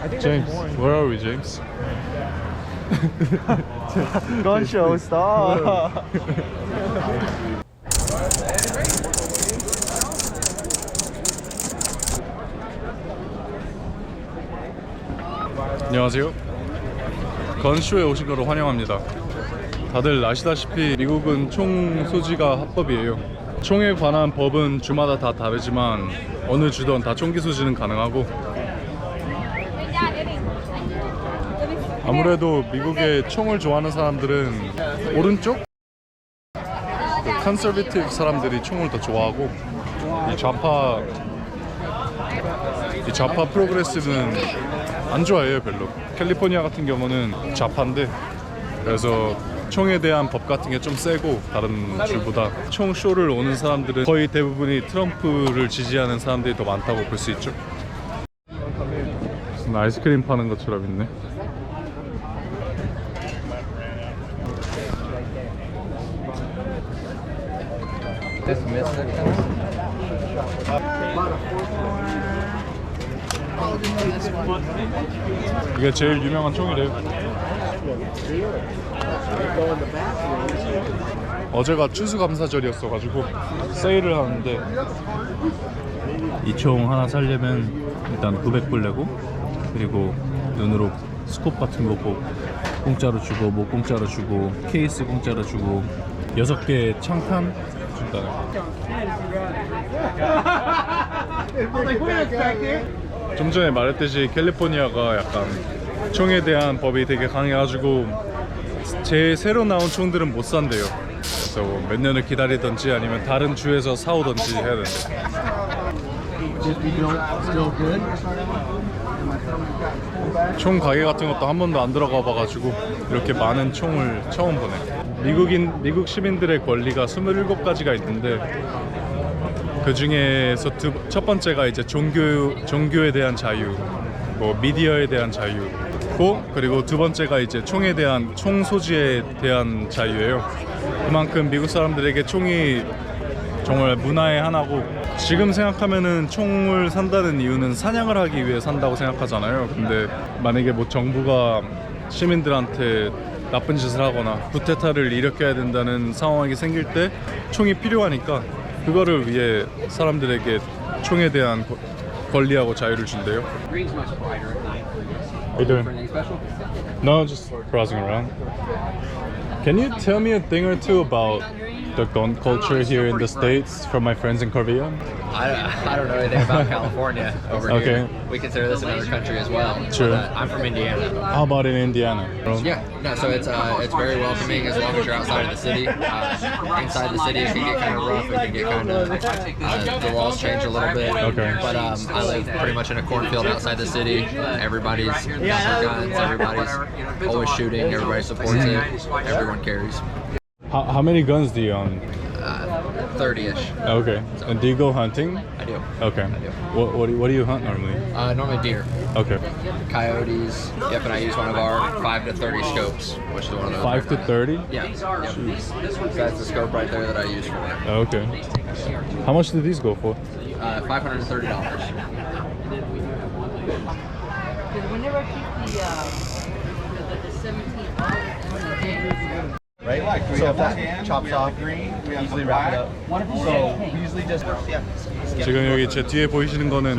James, where are we, James? 건 show stop. 안녕하세요. 건쇼에 오신 거로 환영합니다. 다들 아시다시피 미국은 총 소지가 합법이에요. 총에 관한 법은 주마다 다 다르지만 어느 주든 다 총기 소지는 가능하고 아무래도 미국의 총을 좋아하는 사람들은 오른쪽? 그 컨서베티브 사람들이 총을 더 좋아하고 이 좌파 이 좌파 프로그레시브는 안 좋아해요 별로. 캘리포니아 같은 경우는 좌파인데 그래서 총에 대한 법 같은 게 좀 세고 다른 주보다 총 쇼를 오는 사람들은 거의 대부분이 트럼프를 지지하는 사람들이 더 많다고 볼 수 있죠. 무슨 아이스크림 파는 것처럼 있네 이게 제일 유명한 총이래요. 어제가 추수감사절이었어가지고 세일을 하는데 이 총 하나 살려면 일단 900불 내고 그리고 눈으로 스콥 같은 거 꼭 공짜로 주고 뭐 공짜로 주고 케이스 공짜로 주고 여섯 개 창탄 준다. 좀 전에 말했듯이 캘리포니아가 약간 총에 대한 법이 되게 강해가지고 제 새로 나온 총들은 못 산대요. 그래서 뭐몇 년을 기다리든지 아니면 다른 주에서 사오든지 해야 된대. 총 가게 같은 것도 한 번도 안 들어가 봐가지고 이렇게 많은 총을 처음 보네. 미국인 미국 시민들의 권리가 27가지가 있는데 그 중에서 두, 첫 번째가 이제 종교 종교에 대한 자유, 뭐 미디어에 대한 자유고 그리고 두 번째가 이제 총에 대한 총 소지에 대한 자유예요. 그만큼 미국 사람들에게 총이 정말 문화의 하나고 지금 생각하면은 총을 산다는 이유는 사냥을 하기 위해 산다고 생각하잖아요. 근데 만약에 뭐 정부가 시민들한테 나쁜 짓을 하거나 쿠데타를 일으켜야 된다는 상황이 생길 때 총이 필요하니까 그거를 위해 사람들에게 총에 대한 거- 권리하고 자유를 준대요. How you doing? No, just browsing around. Can you tell me a thing or two about the gun culture here in the States from my friends in Korea? I, I don't know anything about California over Okay. here. We consider this another country as well. True. But, uh, I'm from Indiana. How about in Indiana? Yeah, no, so it's uh, it's very welcoming as long as you're outside of the city. Uh, inside the city, it can get kind of rough. It can get kind of uh, the laws change a little bit. Okay. But um, I live pretty much in a cornfield outside the city. Everybody's got their guns. Everybody's always shooting. Everybody supports it. Everyone carries. How, how many guns do you own? Thirty-ish. Okay. And do you go hunting? I do. Okay. What, what, do you, what do you hunt normally? Uh, normally deer. Okay. coyotes. Yep, and I use one of our five to thirty scopes, which is one of those. 5 to 30? Yeah. yeah. So that's the scope right there that I use for it. Okay. How much do these go for? Uh, five hundred and thirty dollars. Whenever keep the, uh, the, Right? So if that chops off, easily wrap it up. So we usually just yeah. 지금 여기 제 뒤에 보이시는 거는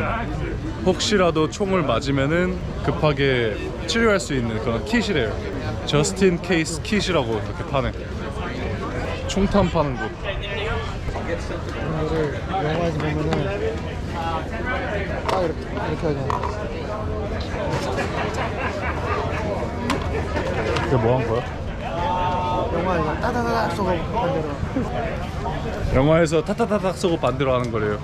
혹시라도 총을 맞으면은 급하게 치료할 수 있는 그런 킷이래요. 저스틴 케이스 킷이라고 이렇게 파네. 총탄 파는 곳. 이거를 영화에서 보면은 딱 이렇게 이렇게 하잖아. 이게 뭐 한 거야? 영화에서 따다다닥 쏘고 반대로. 영화에서 타타타닥 쏘고 반대로 하는 거래요.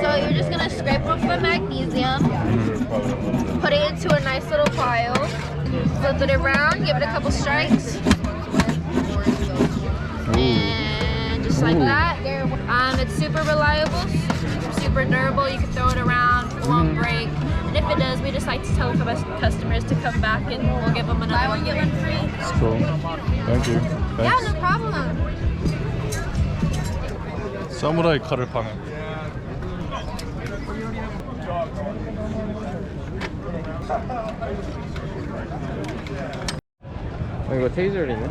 So you're just gonna scrape off the magnesium, put it into a nice little pile, flip it around, give it a couple strikes, and just like that. Um, it's super reliable, super durable. You can throw it around, if it does, we just like to tell cus- customers to come back and we'll give them another one. Get one free. It's cool. Thank you. Yeah, Thanks. no problem. 사무라이 칼을 파네. 어, 이거 테이저리네.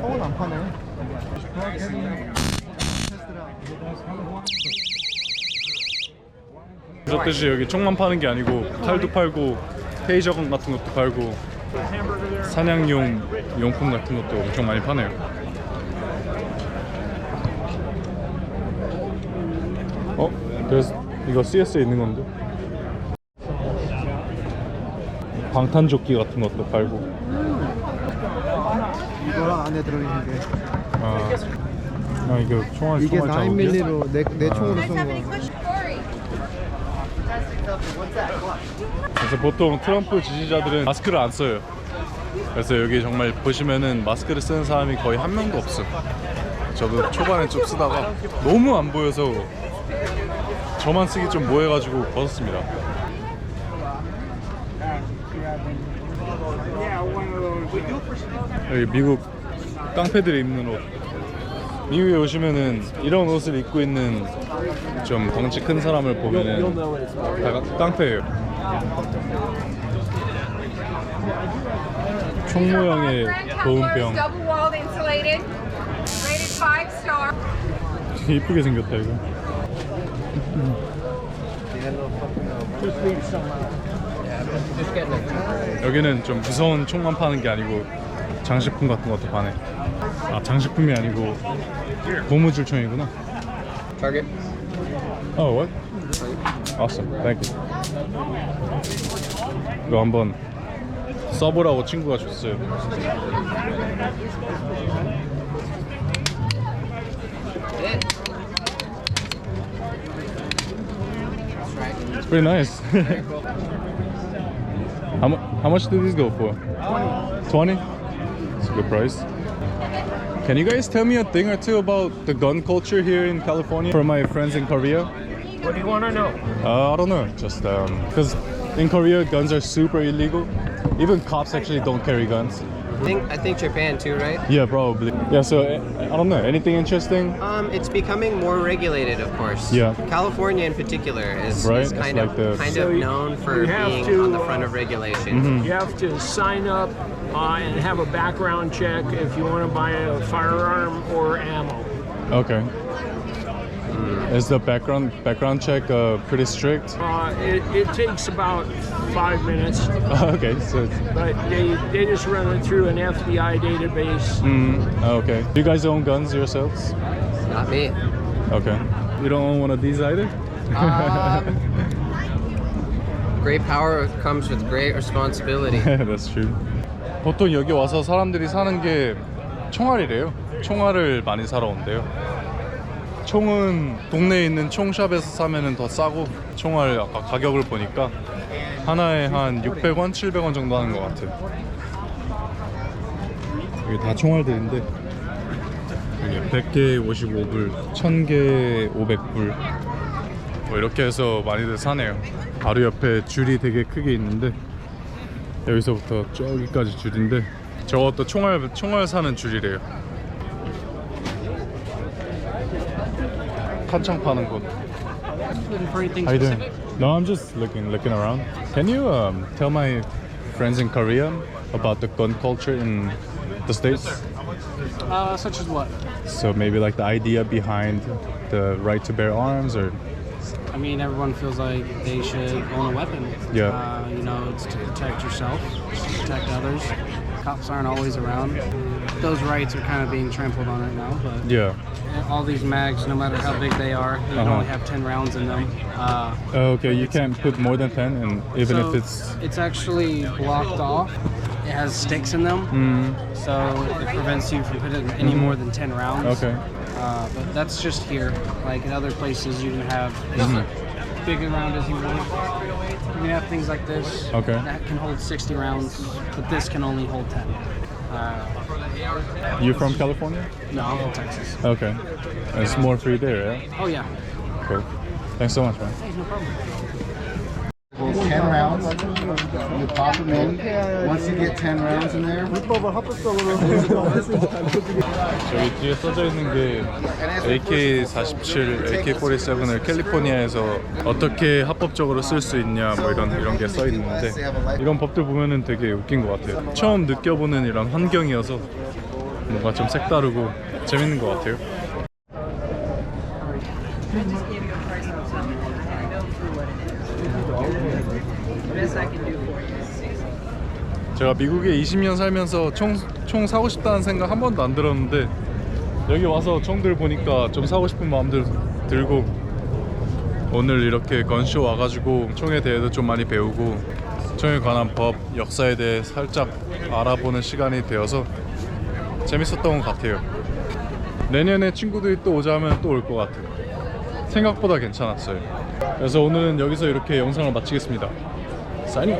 총은 안 파네. 그렇듯이 여기 총만 파는 게 아니고 칼도 팔고 테이저 건 같은 것도 팔고 사냥용 용품 같은 것도 엄청 많이 파네요. 어? 그래서 이거 CS에 있는 건데? 방탄조끼 같은 것도 팔고 이거랑 안에 들어있는 게 아, 아 이거 총알 이게 총알 자국이야? 9mm로 내, 내 총으로 쏜 거. 그래서 보통 트럼프 지지자들은 마스크를 안 써요. 그래서 여기 정말 보시면은 마스크를 쓰는 사람이 거의 한 명도 없어. 저도 초반에 좀 쓰다가 너무 안 보여서 저만 쓰기 좀 뭐해가지고 벗었습니다. 여기 미국 깡패들이 입는 옷. 미국에 오시면은 이런 옷을 입고 있는 좀 덩치 큰 사람을 보면은 다 깡- 깡패예요. 총 모양의 보온병. 이쁘게 생겼다 이거. 여기는 좀 무서운 총만 파는 게 아니고 장식품 같은 것도 파네. 아 장식품이 아니고 고무줄 총이구나. Target. Oh, what? Awesome. Thank you. 이거 한번 써보라고 친구가 줬어요. It's pretty nice. how, mu- how much did these go for? 20. 20? It's a good price. Can you guys tell me a thing or two about the gun culture here in California for my friends in Korea? What do you want to know? Uh, I don't know, just because in Korea guns are super illegal. Even cops actually don't carry guns. I think I think Japan too, right? Yeah, probably. Yeah, so eh, I don't know. Anything interesting? Um, it's becoming more regulated, of course. Yeah. California in particular is, Right, is it's kind like of the- kind So of you- known for being to, on the uh, front of regulation. Mm-hmm. You have to sign up uh, and have a background check if you want to buy a firearm or ammo. Okay. Is the background background check uh, pretty strict? Uh, it, it takes about five minutes, okay, so it's, but they, they just run it through an FBI database. mm, okay. Do you guys own guns yourselves? Not me. Okay. You don't own one of these either? Um, great power comes with great responsibility. That's true. 보통 여기 와서 사람들이 사는 게 총알이래요. 총알을 많이 사러 온대요. 총은 동네에 있는 총샵에서 사면은 더 싸고 총알 아까 가격을 보니까 하나에 한 600원, 700원 정도 하는 것 같아요. 여기 다 총알들인데 여기 100개 55불, 1000개 500불 뭐 이렇게 해서 많이들 사네요. 바로 옆에 줄이 되게 크게 있는데 여기서부터 저기까지 줄인데 저것도 총알 총알 사는 줄이래요. 탄창 파는 곳. How you doing? No, I'm just looking looking around. Can you um, tell my friends in Korea about the gun culture in the states? Uh, such as what? So maybe like the idea behind the right to bear arms, or I mean, everyone feels like they should own a weapon. Yeah. Uh, you know, it's to protect yourself, it's to protect others. Cops aren't always around. Those rights are kind of being trampled on right now, but yeah. all these mags, no matter how big they are, you can Uh-huh. only have 10 rounds in them. Uh, Oh, okay, you can't put more than ten, and even so if it's it's actually blocked off. It has sticks in them, mm, so it prevents you from putting any more than 10 rounds. okay. Uh, but that's just here. Like in other places, you can have as Mhm. big around as you want. You can have things like this. Okay. That can hold 60 rounds, but this can only hold 10. Uh, You from California? no, I'm from Texas. Okay. It's more free there, yeah? Oh yeah. Cool. Thanks so much, man. Hey, no problem. It's 10 rounds. You pop them in. Once you get 10 rounds in there, 저기 뒤에 써져 있는 게 AK-47, AK-47을 캘리포니아에서 어떻게 합법적으로 쓸 수 있냐 뭐 이런 이런 게 써 있는데 이런 법들 보면은 되게 웃긴 것 같아요. 처음 느껴보는 이런 환경이어서 뭔가 좀 색다르고 재밌는 것 같아요. 제가 미국에 20년 살면서 총, 총 사고 싶다는 생각 한 번도 안 들었는데 여기 와서 총들 보니까 좀 사고 싶은 마음들 들고 오늘 이렇게 건쇼 와가지고 총에 대해서 좀 많이 배우고 총에 관한 법, 역사에 대해 살짝 알아보는 시간이 되어서 재밌었던 것 같아요. 내년에 친구들이 또 오자면 또 올 것 같아요 생각보다 괜찮았어요. 그래서 오늘은 여기서 이렇게 영상을 마치겠습니다. 사이닝